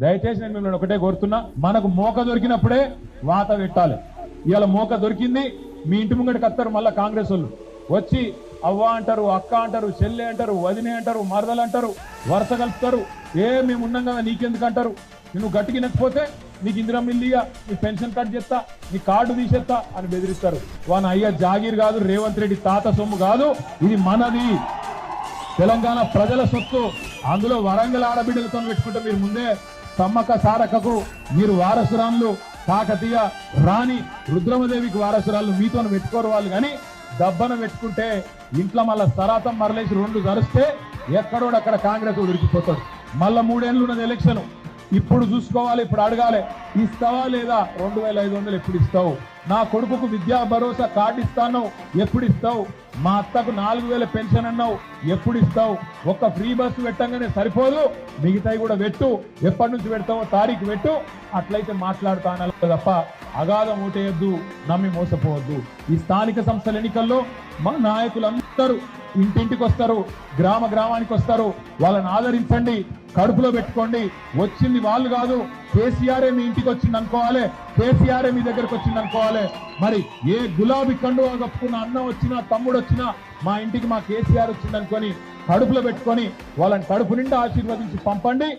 దయచేసి నేను మిమ్మల్ని ఒకటే కోరుతున్నా మనకు మోక దొరికినప్పుడే వాత పెట్టాలి. ఇవాళ మోక దొరికింది మీ ఇంటి ముంగడికి వస్తారు మళ్ళీ కాంగ్రెస్ వాళ్ళు. వచ్చి అవ్వ అంటారు అక్క అంటారు చెల్లె అంటారు వదినే అంటారు మరదలు అంటారు వరుస కలుపుతారు. ఏ మేము ఉన్నాం కదా నీకెందుకు అంటారు? నువ్వు గట్టికి నీకు ఇందిరా మిల్లిగా నీ పెన్షన్ కట్ చేస్తా నీ కార్డు తీసేస్తా అని బెదిరిస్తారు. వాని అయ్యా జాగీర్ కాదు రేవంత్ రెడ్డి తాత సొమ్ము కాదు ఇది మనది. తెలంగాణ ప్రజల సొత్తు. అందులో వరంగల్ ఆడబిడ్డలతో పెట్టుకుంటే మీరు ముందే సమ్మక్క సారక్కకు మీరు వారసురాళ్ళు కాకతీయ రాణి రుద్రమదేవికి వారసురాళ్ళు మీతో పెట్టుకోరు వాళ్ళు కానీ డబ్బన పెట్టుకుంటే ఇంట్లో మళ్ళా సరాతం మరలేసి రెండు ధరిస్తే ఎక్కడోడక్కడ కాంగ్రెస్ ఉడికిపోతాడు. మళ్ళీ మూడేళ్ళు ఉన్నది ఎలక్షన్. ఇప్పుడు చూసుకోవాలి ఇప్పుడు అడగాలి ఇస్తావా లేదా? రెండు వేల ఐదు వందలు ఎప్పుడు ఇస్తావు? నా కొడుకుకు విద్యా భరోసా కార్డు ఇస్తాను ఎప్పుడు ఇస్తావు? మా అత్తకు నాలుగు వేల పెన్షన్ అన్నావు ఎప్పుడు ఇస్తావు? ఒక్క ఫ్రీ బస్సు పెట్టంగానే సరిపోదు మిగతాయి కూడా పెట్టు ఎప్పటి నుంచి పెడతావో తారీఖు పెట్టు అట్లయితే మాట్లాడుతాను తప్ప అగాధం ఓటేయద్దు నమ్మి మోసపోవద్దు. ఈ స్థానిక సంస్థల ఎన్నికల్లో మా నాయకులందరూ ఇంటింటికి వస్తారు గ్రామ గ్రామానికి వస్తారు వాళ్ళని ఆదరించండి కడుపులో పెట్టుకోండి. వచ్చింది వాళ్ళు కాదు కేసీఆరే మీ ఇంటికి వచ్చింది అనుకోవాలి కేసీఆరే మీ దగ్గరకు వచ్చింది అనుకోవాలి మరి ఏ గులాబీ కండువా కప్పుకున్న అన్న వచ్చినా తమ్ముడు వచ్చినా మా ఇంటికి మా కేసీఆర్ వచ్చింది అనుకొని కడుపులో పెట్టుకొని వాళ్ళని కడుపు నిండా ఆశీర్వదించి పంపండి.